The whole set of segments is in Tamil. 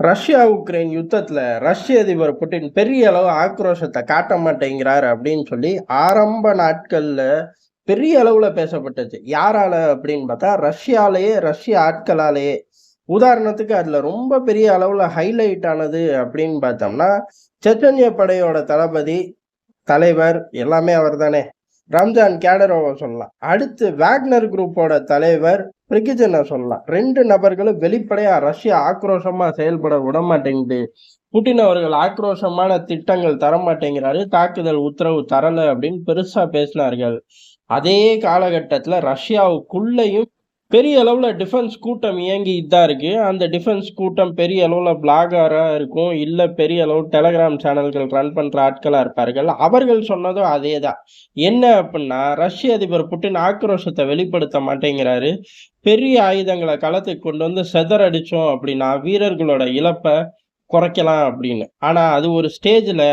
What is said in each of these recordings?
ரஷ்யா உக்ரைன் யுத்தத்தில் ரஷ்ய அதிபர் புட்டின் பெரிய அளவு ஆக்ரோஷத்தை காட்ட மாட்டேங்கிறார் அப்படின்னு சொல்லி ஆரம்ப நாட்களில் பெரிய அளவில் பேசப்பட்டுச்சு. யாரால அப்படின்னு பார்த்தா ரஷ்யாலேயே ரஷ்ய ஆட்களாலேயே. உதாரணத்துக்கு அதில் ரொம்ப பெரிய அளவில் ஹைலைட் ஆனது அப்படின்னு பார்த்தோம்னா செச்சன்ய படையோட தளபதி தலைவர் எல்லாமே அவர் தானே ரம்ஜான் கேடரோவை சொல்லலாம். அடுத்து வேக்னர் குரூப்போட தலைவர் பிரிகிஜனை சொல்லலாம். ரெண்டு நபர்களும் வெளிப்படையா ரஷ்யா ஆக்ரோஷமா செயல்பட விட மாட்டேங்குது புட்டின் அவர்கள் ஆக்ரோஷமான திட்டங்கள் தர மாட்டேங்கிறாரு தாக்குதல் உத்தரவு தரல அப்படின்னு பெருசா பேசினார்கள். அதே காலகட்டத்துல ரஷ்யாவுக்குள்ளேயும் பெரிய அளவில் டிஃபென்ஸ் கூட்டம் இயங்கிட்டு தான் இருக்கு. அந்த டிஃபென்ஸ் கூட்டம் பெரிய அளவில் பிளாகராக இருக்கும். இல்லை பெரிய அளவு டெலகிராம் சேனல்கள் ரன் பண்ணுற ஆட்களாக இருப்பார்கள். அவர்கள் சொன்னதும் அதே தான் என்ன அப்படின்னா ரஷ்ய அதிபர் புட்டின் ஆக்ரோஷத்தை வெளிப்படுத்த மாட்டேங்கிறாரு. பெரிய ஆயுதங்களை களத்துக்கு கொண்டு வந்து செதறடிச்சோம் அப்படின்னா வீரர்களோட இழப்பை குறைக்கலாம் அப்படின்னு. ஆனால் அது ஒரு ஸ்டேஜில்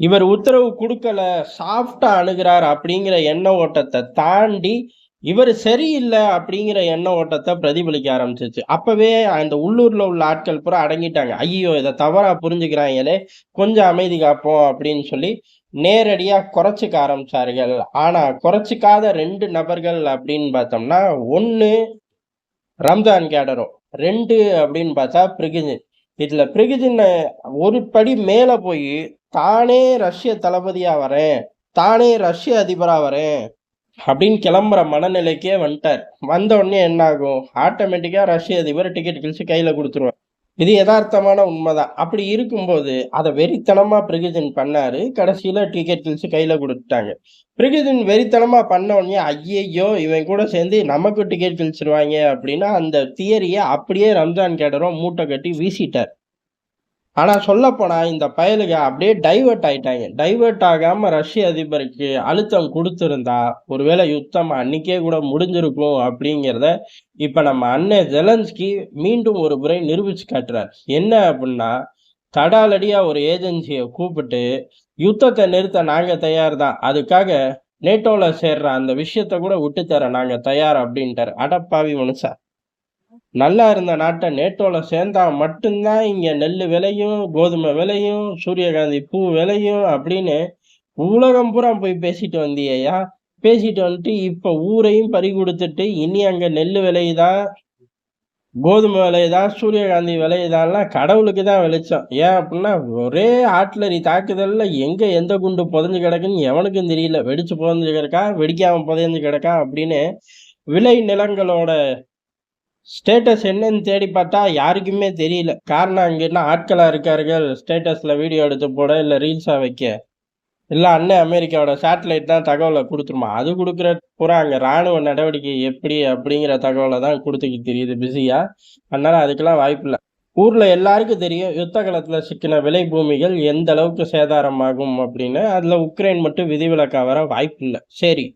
இவர் உத்தரவு கொடுக்கல சாஃப்டாக அணுகிறார் அப்படிங்கிற எண்ண ஓட்டத்தை தாண்டி இவர் சரியில்லை அப்படிங்கிற எண்ண ஓட்டத்தை பிரதிபலிக்க ஆரம்பிச்சிச்சு அப்பவே அந்த உள்ளூர்ல உள்ள ஆட்கள் பூரா அடங்கிட்டாங்க. ஐயோ இதை தவறா புரிஞ்சுக்கிறாங்களே கொஞ்சம் அமைதி காப்போம் அப்படின்னு சொல்லி நேரடியா குறைச்சிக்க ஆரம்பிச்சார்கள். ஆனா குறைச்சிக்காத ரெண்டு நபர்கள் அப்படின்னு பார்த்தோம்னா ஒன்னு ரம்ஜான் கேடரோ ரெண்டு அப்படின்னு பார்த்தா பிரிகிஜின் இதுல பிரிகிஜின் ஒரு படி மேல போய் தானே ரஷ்ய தளபதியா வரேன் தானே ரஷ்ய அதிபரா வரேன் அப்படின்னு கிளம்புற மனநிலைக்கே வந்துட்டார். வந்த உடனே என்ன ஆகும் ஆட்டோமேட்டிக்காக ரஷ்ய அதிபர் டிக்கெட் கிழிச்சு கையில் கொடுத்துருவார். இது யதார்த்தமான உண்மைதான். அப்படி இருக்கும்போது அதை வெறித்தனமாக பிரிகுஜன் பண்ணாரு. கடைசியில் டிக்கெட் கிழிச்சு கையில் கொடுத்துட்டாங்க. பிரிகுஜன் வெறித்தனமாக பண்ண உடனே ஐயையோ இவன் கூட சேர்ந்து நமக்கு டிக்கெட் கிழிச்சிருவாங்க அப்படின்னா அந்த தியரியை அப்படியே ரம்ஜான் கேடரும் மூட்டை கட்டி வீசிட்டார். ஆனால் சொல்லப்போனால் இந்த பயலுக அப்படியே டைவர்ட் ஆயிட்டாங்க. டைவர்ட் ஆகாமல் ரஷ்ய அதிபருக்கு அழுத்தம் கொடுத்துருந்தா ஒருவேளை யுத்தம் அன்னைக்கே கூட முடிஞ்சிருக்கும் அப்படிங்கிறத இப்போ நம்ம அண்ணன் ஜெலன்ஸ்கி மீண்டும் ஒரு முறை நிரூபிச்சு காட்டுறார். என்ன அப்படின்னா தடாலடியாக ஒரு ஏஜென்சியை கூப்பிட்டு யுத்தத்தை நிறுத்த நாங்கள் தயார் தான் அதுக்காக நேட்டோவில் சேர்ற அந்த விஷயத்த கூட விட்டுத்தர நாங்கள் தயார் அப்படின்ட்டார். அடப்பாவி மனுஷா. நல்லா இருந்த நாட்டை நேட்டோவில் சேர்ந்தா மட்டும்தான் இங்க நெல் விலையும் கோதுமை விலையும் சூரியகாந்தி பூ விலையும் அப்படின்னு உலகம் பூரா போய் பேசிட்டு வந்தியா பேசிட்டு வந்துட்டு இப்ப ஊரையும் பறி கொடுத்துட்டு இனி அங்க நெல் விலையுதான் கோதுமை விலையுதான் சூரியகாந்தி விலையுதான்லாம் கடவுளுக்கு தான் வெளிச்சம். ஏன் அப்படின்னா ஒரே ஆட்லரி தாக்குதல்ல எங்க எந்த குண்டு புதைஞ்சு கிடக்குன்னு எவனுக்கும் தெரியல. வெடிச்சு புதஞ்சு கிடக்கா? வெடிக்காம புதைஞ்சு கிடக்கா? அப்படின்னு விளை நிலங்களோட ஸ்டேட்டஸ் என்னன்னு தேடி பார்த்தா யாருக்குமே தெரியல. காரணம் அங்கே என்ன ஆட்களாக இருக்கார்கள்? ஸ்டேட்டஸில் வீடியோ எடுத்து போட இல்லை ரீல்ஸாக வைக்க? இல்லை அண்ணன் அமெரிக்காவோட சேட்டலைட் தான் தகவலை கொடுத்துருமா? அது கொடுக்குற பூரா அங்கே ராணுவ நடவடிக்கை எப்படி அப்படிங்கிற தகவலை தான் கொடுத்துக்கிட்டு தெரியுது. பிஸியாக அதனால் அதுக்கெல்லாம் வாய்ப்பு இல்லை. ஊரில் எல்லாருக்கும் தெரியும் யுத்த காலத்தில் சிக்கின விலை பூமிகள் எந்த அளவுக்கு சேதாரமாகும் அப்படின்னு. அதில் உக்ரைன் மட்டும் விதிவிலக்காக வர வாய்ப்பு இல்லை. சரி.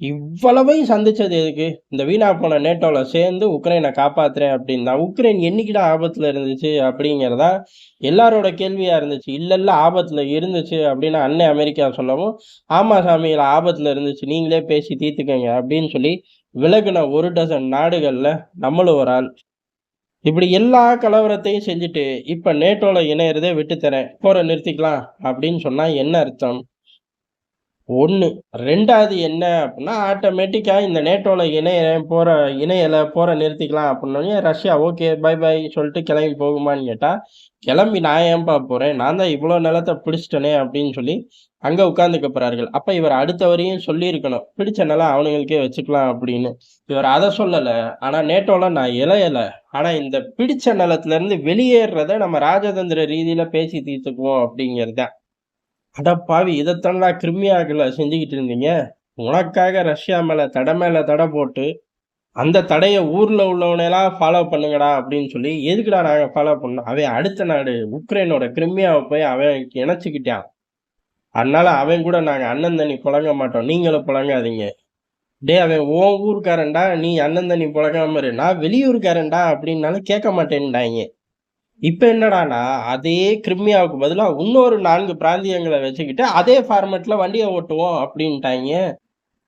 இவ்வளவையும் சந்திச்சது எதுக்கு? இந்த வீணா போன நேட்டோவில் சேர்ந்து உக்ரைனை காப்பாத்துறேன் அப்படின்னு தான் உக்ரைன் என்னைக்கிட ஆபத்தில் இருந்துச்சு அப்படிங்கிறதா எல்லாரோட கேள்வியாக இருந்துச்சு. இல்லைல்ல ஆபத்தில் இருந்துச்சு அப்படின்னு அண்ணன் அமெரிக்கா சொல்லவும் ஆமா சாமியில் ஆபத்தில் இருந்துச்சு நீங்களே பேசி தீர்த்துக்கங்க அப்படின்னு சொல்லி விலகின ஒரு டசன் நாடுகளில் நம்மளும் ஒரு ஆள். இப்படி எல்லா கலவரத்தையும் செஞ்சுட்டு இப்போ நேட்டோவில் இணையறதே விட்டுத்தரேன் போகிற நிறுத்திக்கலாம் அப்படின்னு சொன்னால் என்ன அர்த்தம்? ஒன்று ரெண்டாவது என்ன அப்படின்னா ஆட்டோமேட்டிக்காக இந்த நேட்டோவில் இணைய போகிற இணையலை போகிற நிறுத்திக்கலாம் அப்படின்னோடனே ரஷ்யா ஓகே பை பை சொல்லிட்டு கிளம்பி போகுமான்னு கேட்டால் கிளம்பி நான் ஏன்பா போகிறேன் நான் தான் இவ்வளோ நிலத்தை பிடிச்சிட்டனே அப்படின்னு சொல்லி அங்கே உட்காந்துக்க போகிறார்கள் அப்போ இவர் அடுத்த வரையும் சொல்லியிருக்கணும். பிடிச்ச நிலம் அவனுங்களுக்கே வச்சுக்கலாம் அப்படின்னு. இவர் அதை சொல்லலை. ஆனால் நேட்டோவில் நான் இளையலை. ஆனால் இந்த பிடிச்ச நிலத்துலேருந்து வெளியேறத நம்ம ராஜதந்திர ரீதியில் பேசி தீர்த்துக்குவோம் அப்படிங்கிறது தான். அடப்பாவி இதைத்தான்டா கிருமியாக்களை செஞ்சுக்கிட்டு இருந்தீங்க உனக்காக ரஷ்யா மேலே தடை மேலே தடை போட்டு அந்த தடையை ஊரில் உள்ளவனையெல்லாம் ஃபாலோ பண்ணுங்கடா அப்படின்னு சொல்லி எதுக்குடா நாங்கள் ஃபாலோ பண்ணோம் அவன் அடுத்த நாடு உக்ரைனோட கிருமியாவை போய் அவன் இணைச்சிக்கிட்டான். அதனால அவன் கூட நாங்கள் அண்ணன் தண்ணி புழங்க மாட்டோம். நீங்களும் புழங்காதீங்க. டே அவன் உன் ஊருக்காரன்டா நீ அண்ணன் தண்ணி புழங்காம நான் வெளியூருக்காரன்டா அப்படின்னாலும் கேட்க மாட்டேன்டாங்க இப்போ என்னடானா அதே கிரிமியாவுக்கு பதிலாக இன்னொரு நான்கு பிராந்தியங்களை வச்சுக்கிட்டு அதே ஃபார்மேட்டில் வண்டியை ஓட்டுவோம் அப்படின்ட்டாங்க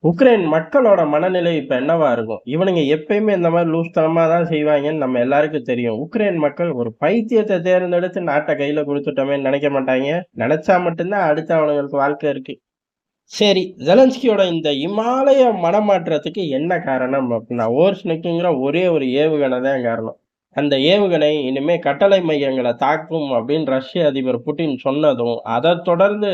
உக்ரைன் மக்களோட மனநிலை இப்போ என்னவா இருக்கும்? இவனுங்க எப்பயுமே இந்த மாதிரி லூஸ்தனமாக தான் செய்வாங்கன்னு நம்ம எல்லாருக்கும் தெரியும். உக்ரைன் மக்கள் ஒரு பைத்தியத்தை தேர்ந்தெடுத்து நாட்டை கையில் கொடுத்துட்டோமே நினைக்க மாட்டாங்க நினைச்சா மட்டும்தான் அடுத்த அவனுங்களுக்கு வாழ்க்கை இருக்கு. சரி ஜெலன்ஸ்கியோட இந்த இமாலய மனமாற்றத்துக்கு என்ன காரணம் அப்படின்னா ஓர்ஸ்னிக்குங்கிற ஒரே ஒரு ஏவுகணை தான் காரணம். அந்த ஏவுகணை இனிமே கட்டளை மையங்களை தாக்கும் அப்படின்னு ரஷ்ய அதிபர் புட்டின் சொன்னதும் அதை தொடர்ந்து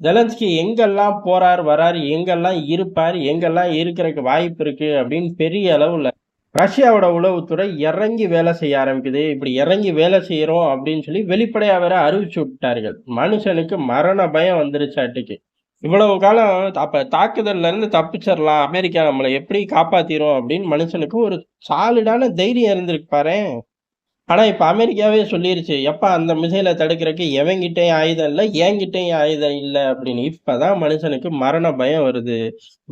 ஜெலன்ஸ்கி எங்கெல்லாம் போறார் வரார் எங்கெல்லாம் இருப்பார் எங்கெல்லாம் இருக்கிறதுக்கு வாய்ப்பு இருக்கு அப்படின்னு பெரிய அளவுல ரஷ்யாவோட உளவுத்துறை இறங்கி வேலை செய்ய ஆரம்பிக்குது. இப்படி இறங்கி வேலை செய்யறோம் அப்படின்னு சொல்லி வெளிப்படையாக வேற அறிவிச்சு விட்டார்கள். மனுஷனுக்கு மரண பயம் வந்துருச்சாட்டுக்கு இவ்வளவு காலம் அப்ப தாக்குதல்ல இருந்து தப்பிச்சிடலாம் அமெரிக்கா நம்மளை எப்படி காப்பாத்திரும் அப்படின்னு மனுஷனுக்கு ஒரு சாலிடான தைரியம் இருந்திருக்கு பாரு ஆனால் இப்போ அமெரிக்காவே சொல்லிருச்சு எப்போ அந்த மிசைலை தடுக்கிறதுக்கு எவங்கிட்டையும் ஆயுதம் இல்லை என்கிட்டயும் ஆயுதம் இல்லை அப்படின்னு. இப்போ தான் மனுஷனுக்கு மரண பயம் வருது.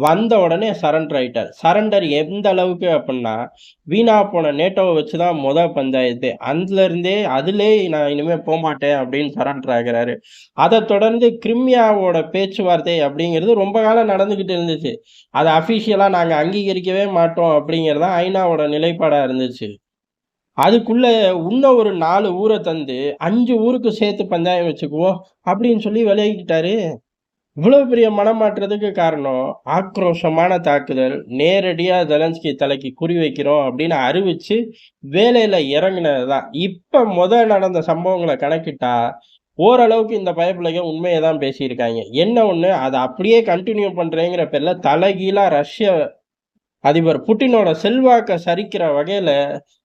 வந்த உடனே சரண்டர் ஆயிட்டார். சரண்டர் எந்த அளவுக்கு அப்படின்னா வீணா போன நேட்டோவை வச்சு தான் முத பஞ்சாயத்து. அதுலேருந்தே அதிலே நான் இனிமேல் போகமாட்டேன் அப்படின்னு சரண்டர் ஆகிறாரு. அதை தொடர்ந்து கிரிமியாவோட பேச்சுவார்த்தை அப்படிங்கிறது ரொம்ப காலம் நடந்துக்கிட்டு இருந்துச்சு. அதை அஃபிஷியலாக நாங்கள் அங்கீகரிக்கவே மாட்டோம் அப்படிங்கிறது தான் ஐநாவோட நிலைப்பாடாக இருந்துச்சு. அதுக்குள்ள இன்னும் ஒரு நாலு ஊரை தந்து அஞ்சு ஊருக்கு சேர்த்து பஞ்சாயம் வச்சுக்குவோம் அப்படின்னு சொல்லி விலகிக்கிட்டாரு. இவ்வளவு பெரிய மனமாற்றத்துக்கு காரணம் ஆக்ரோஷமான தாக்குதல் நேரடியாக ஜெலன்ஸ்கி தலைக்கு குறி வைக்கிறோம் அப்படின்னு அறிவிச்சு வேலையில இறங்கினதுதான். இப்ப முதல் நடந்த சம்பவங்களை கணக்கிட்டா ஓரளவுக்கு இந்த பயப்பிள்ளைங்க உண்மையை தான் பேசியிருக்காங்க. என்ன ஒன்று அதை அப்படியே கண்டினியூ பண்ணுறேங்கிற பேரில் தலைகீழாக ரஷ்ய அதிபர் புட்டினோட செல்வாக்கை சரிக்கிற வகையில்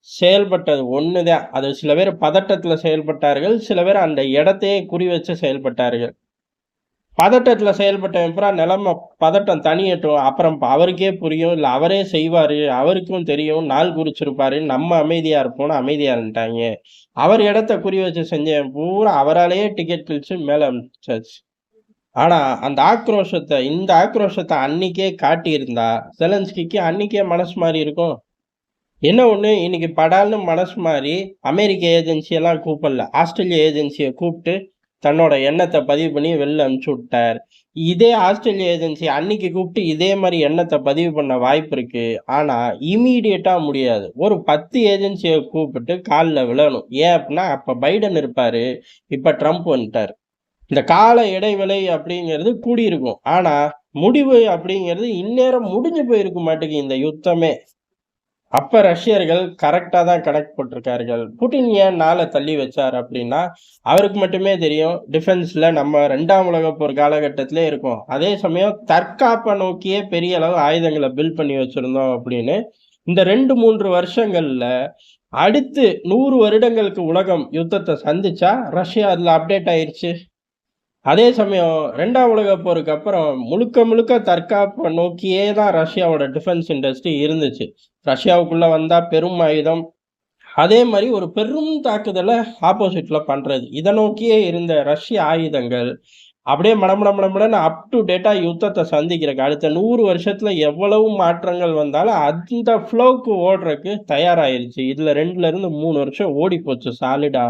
செயல்பட்டது ஒன்று தான் அது சில பேர் பதட்டத்தில் செயல்பட்டார்கள் சில பேர் அந்த இடத்தையே குறி வச்சு செயல்பட்டார்கள். பதட்டத்தில் செயல்பட்ட அப்புறம் நிலைமை பதட்டம் தனியட்டும் அப்புறம் அவருக்கே புரியும் இல்லை அவரே செய்வார் அவருக்கும் தெரியும் நாள் குறிச்சிருப்பாரு நம்ம அமைதியாக இருப்போம்னு அமைதியாக இருந்துட்டாங்க. அவர் இடத்த குறி வச்சு செஞ்சேன் பூரா அவராலேயே டிக்கெட் கிழிச்சு மேலே அனுப்பிச்சாச்சு. ஆனா அந்த ஆக்ரோஷத்தை இந்த ஆக்ரோஷத்தை அன்னைக்கே காட்டியிருந்தா செலன்ஸ்கிக்கு அன்னைக்கே மனசு மாதிரி இருக்கும். என்ன ஒன்று இன்னைக்கு படால்னு மனசு மாதிரி அமெரிக்க ஏஜென்சியெல்லாம் கூப்பிடல. ஆஸ்திரேலிய ஏஜென்சியை கூப்பிட்டு தன்னோட எண்ணத்தை பதிவு பண்ணி வெளில அனுப்பிச்சு விட்டார். இதே ஆஸ்திரேலிய ஏஜென்சி அன்னைக்கு கூப்பிட்டு இதே மாதிரி எண்ணத்தை பதிவு பண்ண வாய்ப்பு இருக்கு. ஆனா இமீடியட்டா முடியாது. ஒரு பத்து ஏஜென்சியை கூப்பிட்டு காலில் விழணும். ஏன் அப்படின்னா அப்ப பைடன் இருப்பாரு. இப்ப ட்ரம்ப் வந்துட்டார். இந்த கால இடைவெளி அப்படிங்கிறது கூடியிருக்கும். ஆனா முடிவு அப்படிங்கிறது இந்நேரம் முடிஞ்சு போயிருக்க மாட்டேங்குது இந்த யுத்தமே. அப்ப ரஷ்யர்கள் கரெக்டா தான் கனெக்ட் போட்டிருக்கார்கள். புட்டின் ஏன் நாளை தள்ளி வச்சார் அப்படின்னா அவருக்கு மட்டுமே தெரியும் டிஃபென்ஸ்ல நம்ம ரெண்டாம் உலக போர் காலகட்டத்திலே இருக்கோம். அதே சமயம் தற்காப்பை நோக்கியே பெரிய அளவு ஆயுதங்களை பில்ட் பண்ணி வச்சிருந்தோம் அப்படின்னு இந்த ரெண்டு மூன்று வருஷங்கள்ல அடுத்து நூறு வருடங்களுக்கு உலகம் யுத்தத்தை சந்திச்சா ரஷ்யா அதுல அப்டேட் ஆயிடுச்சு அதே சமயம் ரெண்டாம் உலக போருக்கு அப்புறம் முழுக்க முழுக்க தற்காப்பை நோக்கியே தான் ரஷ்யாவோட டிஃபென்ஸ் இண்டஸ்ட்ரி இருந்துச்சு. ரஷ்யாவுக்குள்ள வந்தா பெரும் ஆயுதம். அதே மாதிரி ஒரு பெரும் தாக்குதலை ஆப்போசிட்ல பண்றது. இதை நோக்கியே இருந்த ரஷ்ய ஆயுதங்கள் அப்படியே மடமடமடமடன்னு அப் டு டேட்டா யுத்தத்தை சந்திக்கிறக்கு அடுத்த நூறு வருஷத்துல எவ்வளவு மாற்றங்கள் வந்தாலும் அந்த ஃப்ளோக்கு ஓடுறக்கு தயாராயிருச்சு. இதுல ரெண்டுல இருந்து மூணு வருஷம் ஓடி போச்சு சாலிடா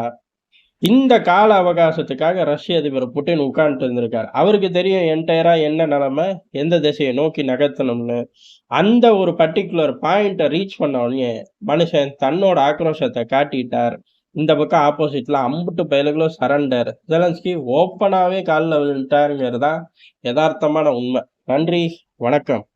இந்த கால அவகாசத்துக்காக ரஷ்ய அதிபர் புட்டின் உட்கார்ந்துட்டு இருந்திருக்காரு. அவருக்கு தெரியும் என்டையரா என்ன நிலைமை எந்த திசையை நோக்கி நகர்த்தணும்னு. அந்த ஒரு பர்டிகுலர் பாயிண்ட்டை ரீச் பண்ணவொடனே மனுஷன் தன்னோட ஆக்ரோஷத்தை காட்டிட்டார். இந்த பக்கம் ஆப்போசிட்ல அம்புட்டு பயலுகளும் சரண்டர் ஜெலன்ஸ்கி ஓப்பனாகவே காலில் விழுந்துட்டாருங்கிறது தான் யதார்த்தமான உண்மை. நன்றி வணக்கம்.